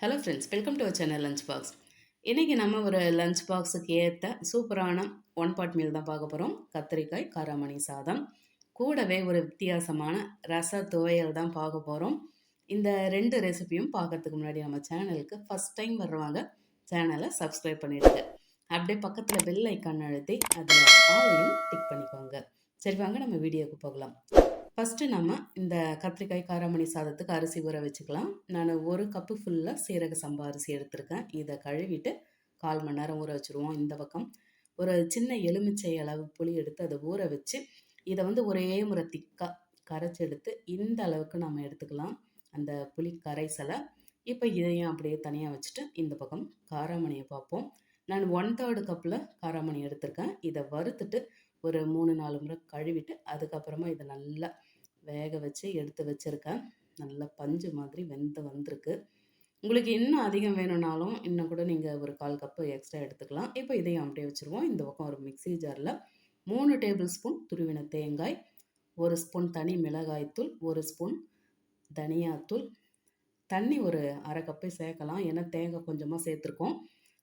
Hello friends welcome to our channel lunch box இன்றைக்கி நம்ம ஒரு லஞ்ச் பாக்ஸுக்கு ஏற்ற சூப்பரான ஒன் பாட் மீல் தான் பார்க்க போகிறோம் கத்திரிக்காய் காராமணி சாதம். கூடவே ஒரு வித்தியாசமான ரச துவையல் தான் பார்க்க போகிறோம் இந்த ரெண்டு ரெசிபியும் பார்க்கறதுக்கு முன்னாடி நம்ம சேனலுக்கு ஃபஸ்ட் டைம் வருவாங்க சேனலை சப்ஸ்கிரைப் பண்ணிடுங்க. அப்படியே பக்கத்தில் பெல் ஐக்கான் அழுத்தி அதில் ஆளையும் டிக் பண்ணிக்கோங்க. சரி வாங்க நம்ம வீடியோவுக்கு போகலாம். ஃபஸ்ட்டு நம்ம இந்த கத்திரிக்காய் காராமணி சாதத்துக்கு அரிசி ஊற வச்சுக்கலாம். நான் ஒரு கப்பு ஃபுல்லாக சீரக சம்பா அரிசி எடுத்திருக்கேன். இதை கழுவிட்டு கால் மணி நேரம் ஊற வச்சுருவோம் இந்த பக்கம். ஒரு சின்ன எலுமிச்சை அளவு புளி எடுத்து அதை ஊற வச்சு இதை வந்து ஒரே முறை திக்காக கரைச்சி எடுத்து இந்த அளவுக்கு நம்ம எடுத்துக்கலாம். அந்த புளி கரைசலை இப்போ இதையும் அப்படியே தனியாக வச்சுட்டு இந்த பக்கம் காராமணியை பார்ப்போம். நான் ஒன் தேர்டு கப்பில் காராமணி எடுத்திருக்கேன். இதை வறுத்துட்டு ஒரு மூணு நாலு முறை கழுவிட்டு அதுக்கப்புறமா இதை நல்லா வேக வச்சு எடுத்து வச்சுருக்கேன். நல்லா பஞ்சு மாதிரி வெந்து வந்திருக்கு. உங்களுக்கு இன்னும் அதிகம் வேணும்னாலும் இன்னும் கூட நீங்கள் ஒரு கால் கப்பு எக்ஸ்ட்ரா எடுத்துக்கலாம். இப்போ இதையும் அப்படியே வச்சுருவோம். இந்த பக்கம் ஒரு மிக்சி ஜாரில் மூணு டேபிள் ஸ்பூன் துருவின தேங்காய் ஒரு ஸ்பூன் தனி மிளகாய்த்தூள் ஒரு ஸ்பூன் தனியாத்தூள் தண்ணி ஒரு அரை கப்பை சேர்க்கலாம். ஏன்னா தேங்காய் கொஞ்சமாக சேர்த்துருக்கோம்.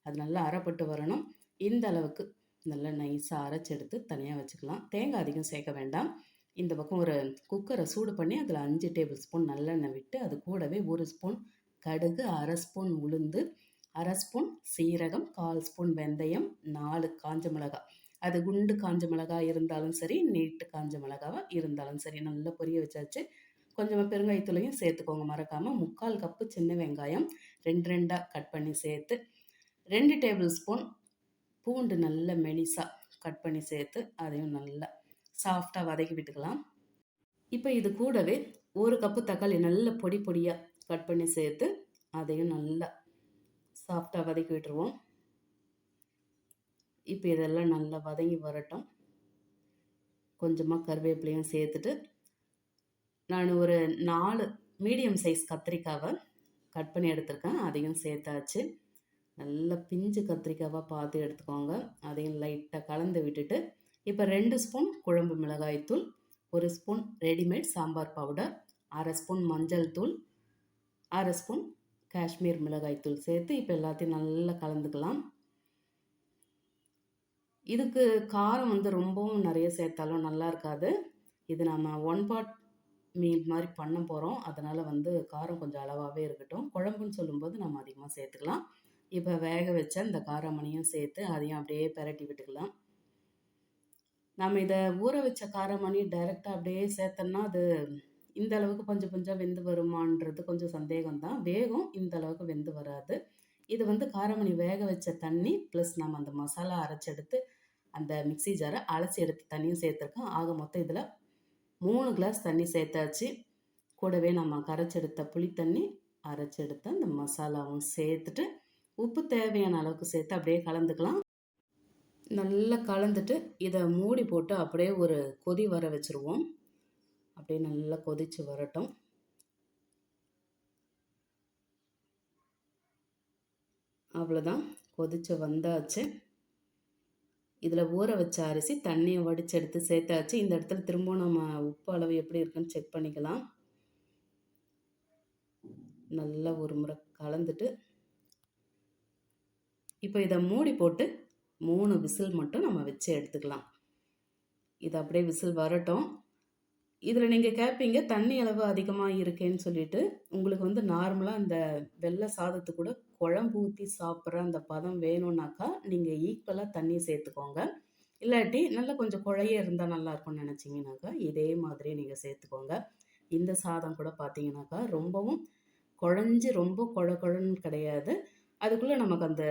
அது நல்லா அரைப்பட்டு வரணும். இந்த அளவுக்கு நல்லா நைஸாக அரைச்சி எடுத்து தனியாக வச்சுக்கலாம். தேங்காய் அதிகம் சேர்க்க வேண்டாம். இந்த பக்கம் ஒரு குக்கரை சூடு பண்ணி அதில் அஞ்சு டேபிள் ஸ்பூன் நல்லெண்ணெய் விட்டு அது கூடவே ஒரு ஸ்பூன் கடுகு அரை ஸ்பூன் உளுந்து அரை ஸ்பூன் சீரகம் கால் ஸ்பூன் வெந்தயம் நாலு காஞ்ச மிளகாய் அது குண்டு காஞ்ச மிளகாய் இருந்தாலும் சரி நீட்டு காஞ்ச மிளகாவாக இருந்தாலும் சரி நல்லா பொரிய வச்சாச்சு. கொஞ்சமாக பெருங்காயத்தூளையும் சேர்த்துக்கோங்க மறக்காமல் முக்கால் கப்பு சின்ன வெங்காயம் ரெண்டு ரெண்டாக கட் பண்ணி சேர்த்து ரெண்டு டேபிள் ஸ்பூன் பூண்டு நல்ல மெலிசாக கட் பண்ணி சேர்த்து அதையும் நல்லா சாஃப்டாக வதக்கி விட்டுக்கலாம். இப்போ இது கூடவே ஒரு கப்பு தக்காளி நல்ல பொடி பொடியாக கட் பண்ணி சேர்த்து அதையும் நல்லா சாஃப்டாக வதக்கி விட்டுருவோம். இப்போ இதெல்லாம் நல்லா வதங்கி வரட்டும். கொஞ்சமாக கருவேப்பிலையும் சேர்த்துட்டு நான் ஒரு நாலு மீடியம் சைஸ் கத்திரிக்காவை கட் பண்ணி எடுத்திருக்கேன். அதையும் சேர்த்தாச்சு. நல்லா பிஞ்சு கத்திரிக்காவாக பார்த்து எடுத்துக்கோங்க. அதையும் லைட்டாக கலந்து விட்டுட்டு இப்போ ரெண்டு ஸ்பூன் குழம்பு மிளகாய்த்தூள் ஒரு ஸ்பூன் ரெடிமேட் சாம்பார் பவுடர் அரை ஸ்பூன் மஞ்சள் தூள் அரை ஸ்பூன் காஷ்மீர் மிளகாய்த்தூள் சேர்த்து இப்போ எல்லாத்தையும் நல்லா கலந்துக்கலாம். இதுக்கு காரம் வந்து ரொம்பவும் நிறைய சேர்த்தாலும் நல்லா இருக்காது. இது நம்ம ஒன் பாட் மீன் மாதிரி பண்ண போகிறோம் அதனால் வந்து காரம் கொஞ்சம் அளவாகவே இருக்கட்டும். குழம்புன்னு சொல்லும்போது நம்ம அதிகமாக சேர்த்துக்கலாம். இப்போ வேக வச்ச இந்த காரமணியும் சேர்த்து அதையும் அப்படியே பெரட்டி விட்டுக்கலாம். நம்ம இதை ஊற வச்ச காரமணி டைரெக்டாக அப்படியே சேர்த்தோம்னா அது இந்த அளவுக்கு கொஞ்சம் கொஞ்சம் வெந்து வருமானது கொஞ்சம் சந்தேகம் தான் வேகம் இந்த அளவுக்கு வெந்து வராது. இது வந்து காரமணி வேக வச்ச தண்ணி ப்ளஸ் நம்ம அந்த மசாலா அரைச்செடுத்து அந்த மிக்சி ஜாரை அலசி எடுத்து தண்ணியும் சேர்த்துருக்கோம். ஆக மொத்தம் இதில் மூணு கிளாஸ் தண்ணி சேர்த்தாச்சு. கூடவே நம்ம கரைச்செடுத்த புளி தண்ணி அரைச்செடுத்த அந்த மசாலாவும் சேர்த்துட்டு உப்பு தேவையான அளவுக்கு சேர்த்து அப்படியே கலந்துக்கலாம். நல்லா கலந்துட்டு இதை மூடி போட்டு அப்படியே ஒரு கொதி வர வச்சுருவோம். அப்படியே நல்லா கொதித்து வரட்டும். அவ்வளோதான். கொதித்து வந்தாச்சு. இதில் ஊற வச்ச அரிசி தண்ணியை வடித்து எடுத்து சேர்த்தாச்சு. இந்த இடத்துல திரும்பவும் நம்ம உப்பு அளவு எப்படி இருக்குன்னு செக் பண்ணிக்கலாம். நல்லா ஒரு முறை கலந்துட்டு இப்போ இதை மூடி போட்டு மூணு விசில் மட்டும் நம்ம வச்சு எடுத்துக்கலாம். இது அப்படியே விசில் வரட்டும். இதில் நீங்கள் கேட்பீங்க தண்ணி அளவு அதிகமாக இருக்கேன்னு சொல்லிட்டு உங்களுக்கு வந்து நார்மலாக இந்த வெள்ளை சாதத்து கூட குழம்பு ஊற்றி சாப்பிட்ற அந்த பதம் வேணும்னாக்கா நீங்கள் ஈக்குவலாக தண்ணி சேர்த்துக்கோங்க. இல்லாட்டி நல்லா கொஞ்சம் குழைய இருந்தால் நல்லாயிருக்கும்னு நினச்சிங்கனாக்கா இதே மாதிரி நீங்கள் சேர்த்துக்கோங்க. இந்த சாதம் கூட பார்த்தீங்கன்னாக்கா ரொம்பவும் குழஞ்சி ரொம்ப குழ குழன்னு கிடையாது. அதுக்குள்ளே நமக்கு அந்த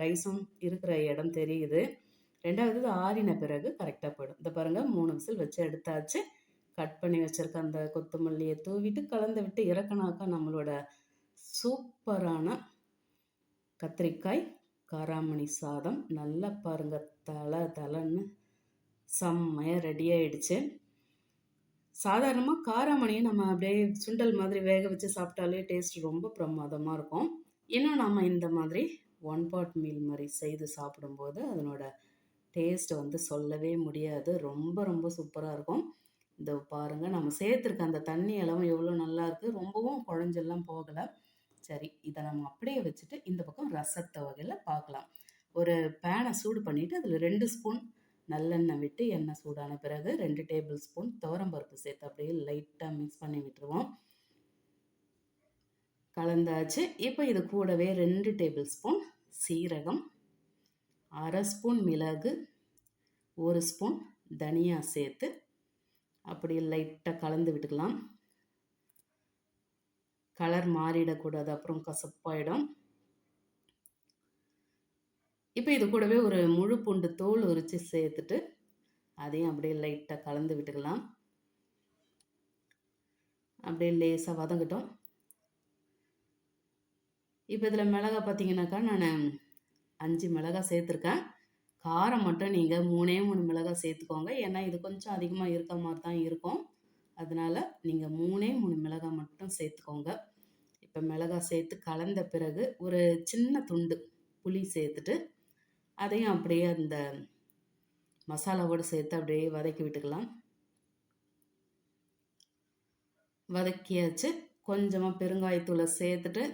ரைஸும் இருக்கிற இடம் தெரியுது. ரெண்டாவது இது ஆறின பிறகு கரெக்டாக போயிடும். இந்த பாருங்கள் மூணு விசில் வச்சு எடுத்தாச்சு. கட் பண்ணி வச்சுருக்க அந்த கொத்தமல்லியை தூவிட்டு கலந்து விட்டு இறக்கினாக்கா நம்மளோட சூப்பரான கத்திரிக்காய் காராமணி சாதம். நல்லா பாருங்கள் தலை தலைன்னு செம்மையாக ரெடி ஆகிடுச்சு சாதாரணமாக காராமணியை நம்ம அப்படியே சுண்டல் மாதிரி வேக வச்சு சாப்பிட்டாலே டேஸ்ட் ரொம்ப பிரமாதமாக இருக்கும். இன்னும் நம்ம இந்த மாதிரி ஒன் பாட் மீல் மாதிரி செய்து சாப்பிடும்போது அதனோட டேஸ்ட் வந்து சொல்லவே முடியாது. ரொம்ப ரொம்ப சூப்பராக இருக்கும். இந்த பாருங்கள் நம்ம சேர்த்துருக்க அந்த தண்ணி அளவும் எவ்வளோ நல்லா இருக்குது ரொம்பவும் குழஞ்செல்லாம் போகலை. சரி இதை நம்ம அப்படியே வச்சுட்டு இந்த பக்கம் ரசத்தை வகையில் பார்க்கலாம். ஒரு பேனை சூடு பண்ணிவிட்டு அதில் ரெண்டு ஸ்பூன் நல்லெண்ணெய் விட்டு எண்ணெய் சூடான பிறகு ரெண்டு டேபிள் ஸ்பூன் துவரம்பருப்பு சேர்த்து அப்படியே லைட்டாக மிக்ஸ் பண்ணி விட்டுருவோம். கலந்தாச்சு. இப்போ இது கூடவே ரெண்டு டேபிள் ஸ்பூன் சீரகம் அரை ஸ்பூன் மிளகு ஒரு ஸ்பூன் தனியா சேர்த்து அப்படியே லைட்டாக கலந்து விட்டுக்கலாம். கலர் மாறிடக்கூடாது அப்புறம் கசப்பாயிடும். இப்போ இது கூடவே ஒரு முழு பூண்டு தோல் உரித்து சேர்த்துட்டு அதையும் அப்படியே லைட்டாக கலந்து விட்டுக்கலாம். அப்படியே லேசாக வதங்கட்டும். இப்போ இதில் மிளகா பார்த்தீங்கன்னாக்கா நான் அஞ்சு மிளகா சேர்த்துருக்கேன். காரம் மட்டும் நீங்கள் மூணே மூணு மிளகா சேர்த்துக்கோங்க. ஏன்னா இது கொஞ்சம் அதிகமாக இருக்க மாதிரி தான் இருக்கும். அதனால் நீங்கள் மூணே மூணு மிளகா மட்டும் சேர்த்துக்கோங்க. இப்போ மிளகா சேர்த்து கலந்த பிறகு ஒரு சின்ன துண்டு புளி சேர்த்துட்டு அதையும் அப்படியே அந்த மசாலாவோடு சேர்த்து அப்படியே வதக்கி விட்டுக்கலாம். வதக்கியாச்சு. கொஞ்சமாக பெருங்காயத்தூளை சேர்த்துட்டு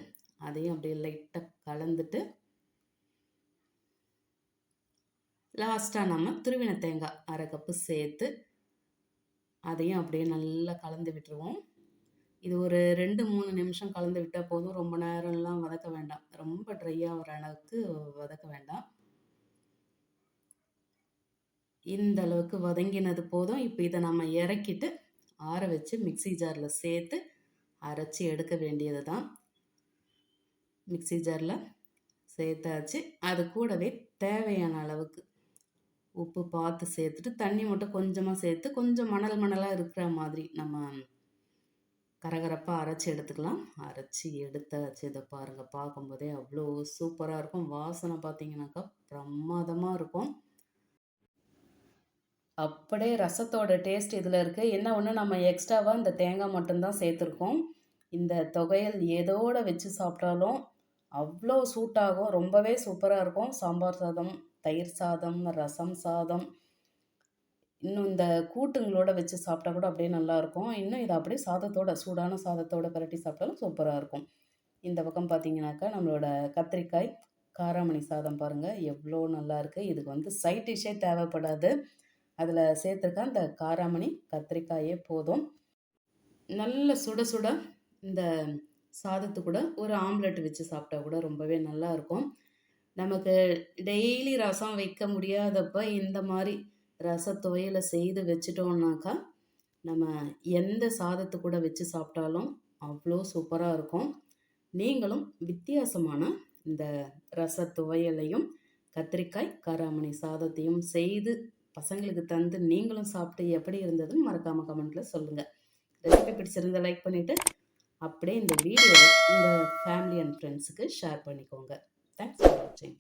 அதையும் அப்படியே லைட்டாக கலந்துட்டு லாஸ்ட்டாக நம்ம துருவின தேங்காய் அரை கப்பு சேர்த்து அதையும் அப்படியே நல்லா கலந்து விட்டுருவோம். இது ஒரு ரெண்டு மூணு நிமிஷம் கலந்து விட்டால் போதும். ரொம்ப நேரம்லாம் வதக்க வேண்டாம். ரொம்ப ட்ரையாக வர அளவுக்கு வதக்க வேண்டாம். இந்த அளவுக்கு வதங்கினது போதும். இப்போ இதை நம்ம இறக்கிட்டு ஆற வச்சு மிக்சி ஜாரில் சேர்த்து அரைச்சி எடுக்க வேண்டியது தான் மிக்சி ஜாரில் சேர்த்தாச்சு. அது கூடவே தேவையான அளவுக்கு உப்பு பார்த்து சேர்த்துட்டு தண்ணி மட்டும் கொஞ்சமாக சேர்த்து கொஞ்சம் மணல் மணலாக இருக்கிற மாதிரி நம்ம கரகரப்பாக அரைச்சி எடுத்துக்கலாம். அரைச்சி எடுத்தாச்சு. இதை பாருங்கள் பார்க்கும்போதே அவ்வளோ சூப்பராக இருக்கும். வாசனை பார்த்தீங்கன்னாக்கா பிரமாதமாக இருக்கும். அப்படியே ரசத்தோட டேஸ்ட் இதில் இருக்குது என்ன ஒன்று நம்ம எக்ஸ்ட்ராவாக இந்த தேங்காய் மட்டும்தான் சேர்த்துருக்கோம். இந்த தொகையல் எதோடு வச்சு சாப்பிட்டாலும் அவ்வளோ சூட்டாகும். ரொம்பவே சூப்பராக இருக்கும். சாம்பார் சாதம் தயிர் சாதம் ரசம் சாதம். இன்னும் இந்த கூட்டுங்களோட வச்சு சாப்பிட்டா கூட அப்படியே நல்லாயிருக்கும் இன்னும் இதை அப்படியே சாதத்தோட சூடான சாதத்தோட பரட்டி சாப்பிட்டாலும் சூப்பராக இருக்கும். இந்த பக்கம் பார்த்தீங்கன்னாக்கா நம்மளோட கத்திரிக்காய் காராமணி சாதம் பாருங்கள் எவ்வளோ நல்லாயிருக்கு இதுக்கு வந்து சைட் டிஷ்ஷே தேவைப்படாது. அதில் சேர்த்துருக்க அந்த காராமணி கத்திரிக்காயே போதும். நல்ல சுட சுட இந்த சாதத்து கூட ஒரு ஆம்லெட் வச்சு சாப்பிட்டா கூட ரொம்பவே நல்லா இருக்கும். நமக்கு டெய்லி ரசம் வைக்க முடியாதப்ப இந்த மாதிரி ரச துவையலை செய்து வச்சிட்டோம்னாக்கா நம்ம எந்த சாதத்து கூட வச்சு சாப்பிட்டாலும் அவ்வளோ சூப்பராக இருக்கும். நீங்களும் வித்தியாசமான இந்த ரச துவையலையும் கத்திரிக்காய் காராமணி சாதத்தையும் செய்து பசங்களுக்கு தந்து நீங்களும் சாப்பிட்டு எப்படி இருந்ததுன்னு மறக்காமல் கமெண்ட்டில் சொல்லுங்கள் ரெசிபி பிடிச்சிருந்த லைக் பண்ணிவிட்டு அப்படியே இந்த வீடியோவை இந்த ஃபேமிலி அண்ட் ஃப்ரெண்ட்ஸுக்கு ஷேர் பண்ணிக்கோங்க. தேங்க்ஸ் ஃபார் வாட்சிங்